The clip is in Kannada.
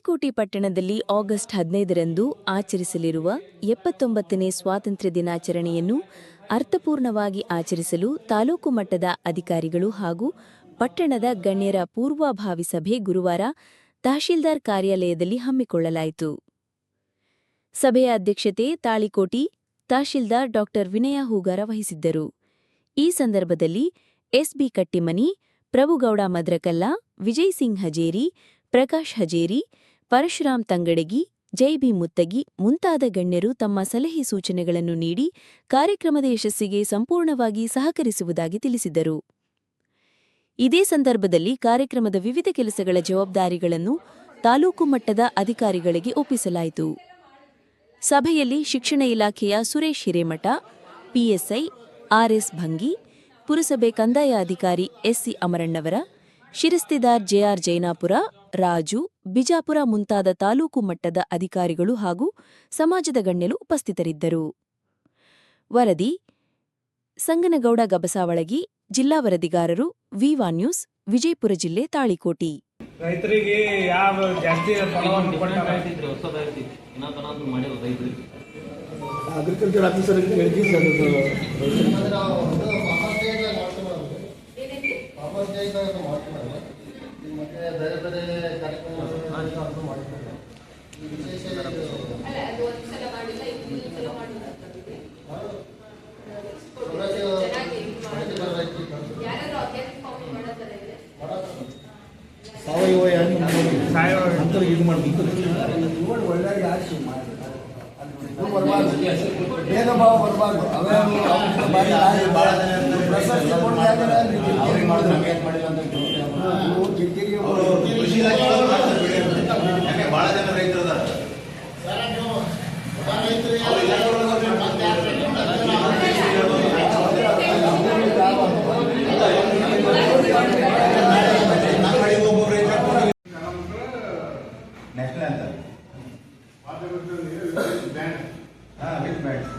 ತಾಳಿಕೋಟೆ ಪಟ್ಟಣದಲ್ಲಿ ಆಗಸ್ಟ್ ಹದಿನೈದರಂದು ಆಚರಿಸಲಿರುವ ಎಪ್ಪತ್ತೊಂಬತ್ತನೇ ಸ್ವಾತಂತ್ರ್ಯ ದಿನಾಚರಣೆಯನ್ನು ಅರ್ಥಪೂರ್ಣವಾಗಿ ಆಚರಿಸಲು ತಾಲೂಕು ಮಟ್ಟದ ಅಧಿಕಾರಿಗಳು ಹಾಗೂ ಪಟ್ಟಣದ ಗಣ್ಯರ ಪೂರ್ವಭಾವಿ ಸಭೆ ಗುರುವಾರ ತಹಶೀಲ್ದಾರ್ ಕಾರ್ಯಾಲಯದಲ್ಲಿ ಹಮ್ಮಿಕೊಳ್ಳಲಾಯಿತು. ಸಭೆಯ ಅಧ್ಯಕ್ಷತೆ ತಾಳಿಕೋಟಿ ತಹಶೀಲ್ದಾರ್ ಡಾ ವಿನಯ ಹೂಗಾರ ವಹಿಸಿದ್ದರು. ಈ ಸಂದರ್ಭದಲ್ಲಿ S B Kattimani, Prabhugouda Madrakalla, Vijay Singh Hajeri, Prakash Hajeri Parashuram Tangadagi J B Muttagi ಮುಂತಾದ ಗಣ್ಯರು ತಮ್ಮ ಸಲಹೆ ಸೂಚನೆಗಳನ್ನು ನೀಡಿ ಕಾರ್ಯಕ್ರಮದ ಯಶಸ್ಸಿಗೆ ಸಂಪೂರ್ಣವಾಗಿ ಸಹಕರಿಸುವುದಾಗಿ ತಿಳಿಸಿದರು. ಇದೇ ಸಂದರ್ಭದಲ್ಲಿ ಕಾರ್ಯಕ್ರಮದ ವಿವಿಧ ಕೆಲಸಗಳ ಜವಾಬ್ದಾರಿಗಳನ್ನು ತಾಲೂಕು ಮಟ್ಟದ ಅಧಿಕಾರಿಗಳಿಗೆ ಒಪ್ಪಿಸಲಾಯಿತು. ಸಭೆಯಲ್ಲಿ ಶಿಕ್ಷಣ ಇಲಾಖೆಯ ಸುರೇಶ್ ಹಿರೇಮಠ ಪಿಎಸ್ಐ ಆರ್ಎಸ್ ಭಂಗಿ, ಪುರಸಭೆ ಕಂದಾಯ ಅಧಿಕಾರಿ ಎಸ್ಸಿ ಅಮರಣ್ಣವರ ಶಿರಸ್ತೆದಾರ್ ಜೆಆರ್ ಜೈನಾಪುರ ರಾಜು ಬಿಜಾಪುರ ಮುಂತಾದ ತಾಲೂಕು ಮಟ್ಟದ ಅಧಿಕಾರಿಗಳು ಹಾಗೂ ಸಮಾಜದ ಗಣ್ಯರು ಉಪಸ್ಥಿತರಿದ್ದರು. ವರದಿ ಸಂಗನಗೌಡ ಗಬಸಾವಳಗಿ ಜಿಲ್ಲಾ ವರದಿಗಾರರು ವಿವಾ ನ್ಯೂಸ್ ವಿಜಯಪುರ ಜಿಲ್ಲೆ ತಾಳಿಕೋಟಿ. ರೈತರಿಗೆ ಯಾವ ಜಾಸ್ತಿ ಫಲವನ್ನು ಕೊಟ್ಟಾರ ಹೇಳಿದ್ವಿ ಮಾಡ್ತಾರೆ. ಮತ್ತೆ ಬೇರೆ ಬೇರೆ ಸಾವಯವ ಹೆಣ್ಣು ಸಾವಯವ. ಮಾಡಬೇಕು ಇದು ಮಾಡ್ಬೇಕು ಭೇದ ಭಾವ ಬರಬಾರ್ದು ಭೇದ ಭಾವ ಬರಬಾರ್ದು ಬಹಳ ಜನ ರೈತರು ನ್ಯಾಷನಲ್ ಅಂತ ಹಾ ವಿತ್ ಬ್ಯಾಂಡ್